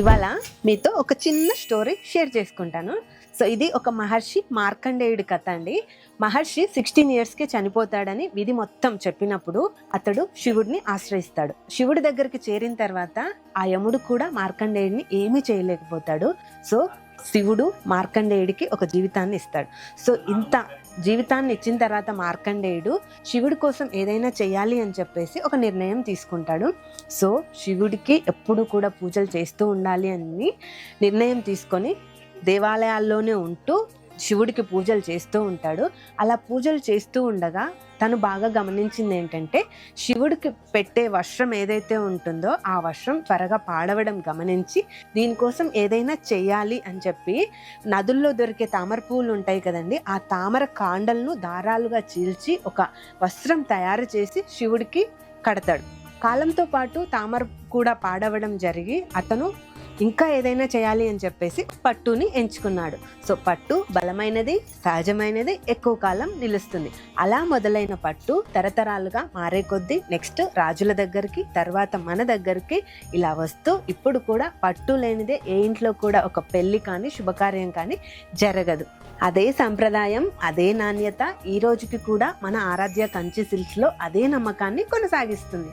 ఇవాళ మీతో ఒక చిన్న స్టోరీ షేర్ చేసుకుంటాను. సో ఇది ఒక మహర్షి మార్కండేయుడి కథ అండి. మహర్షి సిక్స్టీన్ ఇయర్స్కే చనిపోతాడని విధి మొత్తం చెప్పినప్పుడు అతడు శివుడిని ఆశ్రయిస్తాడు. శివుడి దగ్గరికి చేరిన తర్వాత ఆ యముడు కూడా మార్కండేయుడిని ఏమీ చేయలేకపోతాడు. సో శివుడు మార్కండేయుడికి ఒక జీవితాన్ని ఇస్తాడు. సో ఇంత జీవితాన్ని ఇచ్చిన తర్వాత మార్కండేయుడు శివుడి కోసం ఏదైనా చేయాలి అని చెప్పేసి ఒక నిర్ణయం తీసుకుంటాడు. సో శివుడికి ఎప్పుడు కూడా పూజలు చేస్తూ ఉండాలి అని నిర్ణయం తీసుకొని దేవాలయాల్లోనే ఉంటూ శివుడికి పూజలు చేస్తూ ఉంటాడు. అలా పూజలు చేస్తూ ఉండగా తను బాగా గమనించింది ఏంటంటే శివుడికి పెట్టే వస్త్రం ఏదైతే ఉంటుందో ఆ వస్త్రం త్వరగా పాడవడం గమనించి దీనికోసం ఏదైనా చేయాలి అని చెప్పి నదుల్లో దొరికే తామర పువ్వులు ఉంటాయి కదండి ఆ తామర కాండలను దారాలుగా చీల్చి ఒక వస్త్రం తయారు చేసి శివుడికి కడతాడు. కాలంతో పాటు తామర కూడా పాడవడం జరిగి అతను ఇంకా ఏదైనా చేయాలి అని చెప్పేసి పట్టుని ఎంచుకున్నాడు. సో పట్టు బలమైనది సహజమైనది ఎక్కువ కాలం నిలుస్తుంది. అలా మొదలైన పట్టు తరతరాలుగా మారే కొద్దీ నెక్స్ట్ రాజుల దగ్గరికి తర్వాత మన దగ్గరికి ఇలా వస్తూ ఇప్పుడు కూడా పట్టు లేనిదే ఏ ఇంట్లో కూడా ఒక పెళ్ళి కానీ శుభకార్యం కానీ జరగదు. అదే సంప్రదాయం అదే నాణ్యత ఈ రోజుకి కూడా మన ఆరాధ్య కంచి సిల్క్స్లో అదే నమ్మకాన్ని కొనసాగిస్తుంది.